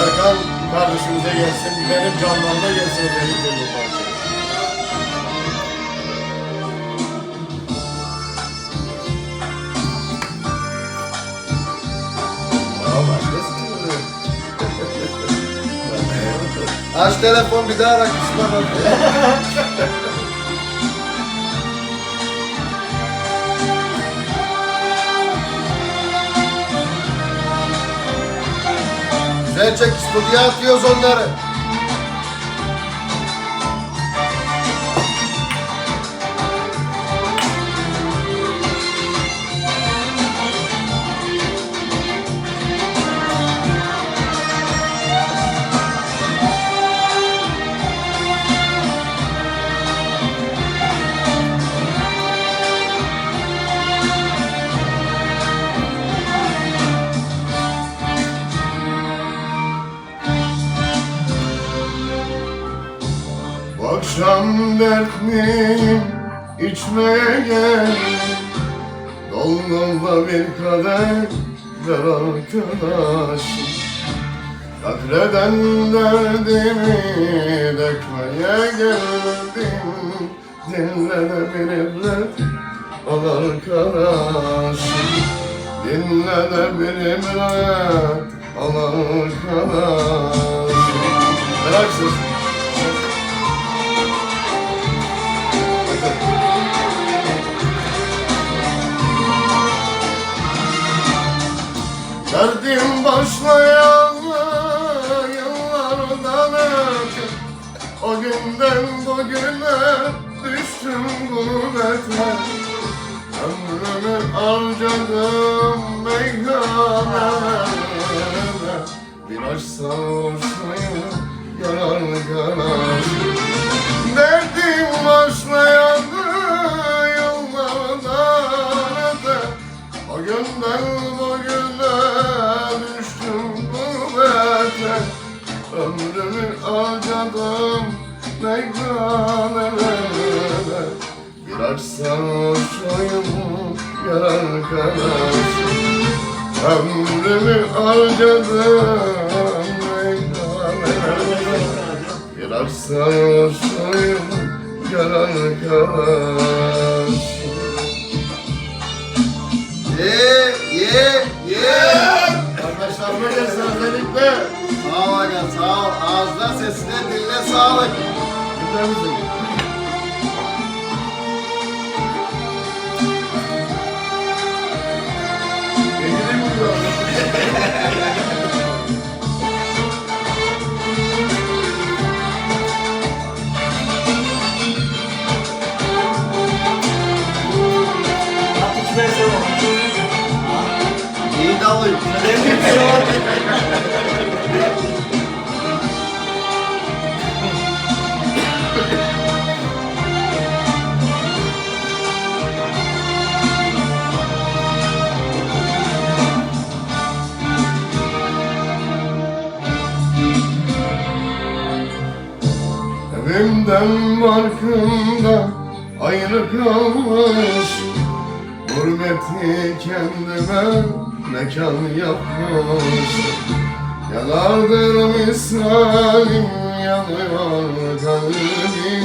Serkan kardeşimize gelsin. Benim canlarıma gelsin özellikle bu parça. Aç telefon bir daha ara kısma çek stüdyoya atıyoruz onları. Akşam dertliyim içmeye gel. Dolmamda bir kadeh ver arkadaşım. Kahreden derdimi dökmeye geldim. Dinle de bir ibret al arkadaşım. Dinle de bir ibret al arkadaşım. Bırak Derdim başlayan yıllardan önce. O günden bugüne düştüm gurbete Ömrümü harcadım meyhanelerde Bir aşk sarhoşluğu yarar meyhanelerde Bir aşk sarhoşuyum yarar kadar Ömrümü harcadım meyhanelerde Bir aşk sarhoşuyum yarar kadar Ye ye ye. Arkadaşlarıma gelsin özellikle. Sağ ol aga sağ ol. Ağzına sesine diline sağlık. Brasil. Atı tüfeğe sevmem. İyi Evimden barkımda ayrı kalmış. Gurbeti kendime mekan yapmış. Yanardır misalim yanıyor kalbim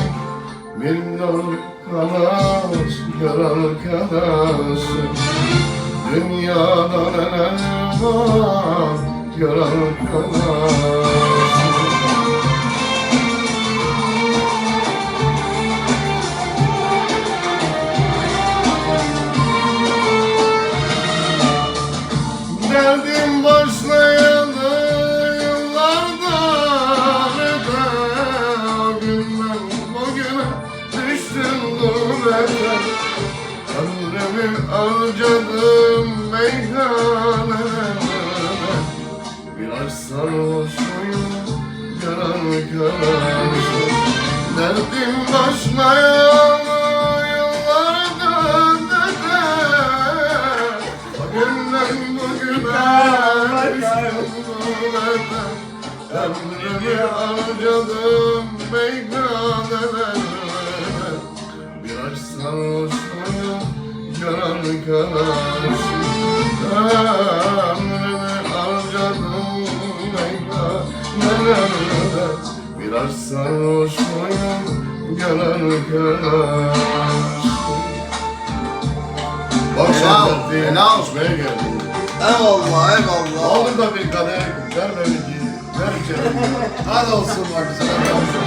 Bir nur kanaş gör arkadaşım Dünyada neler var gör arkadaşım harcadım meyhanelerde Biraz sarhoşuyum yaran karşı Derdim başlayalı yıllardan öte Bugünden bugüne Ömrümü harcadım meyhanelerde Bir aşk yaran karşı Ömrümü harcadım nelere Biraz sarhoş muyum gelene kadar Bak sen de helal. içmeye geldin Eyvallah eyvallah. Alır da bir kadeh ver beni Ver içeri Hadi olsun bak sana kalsın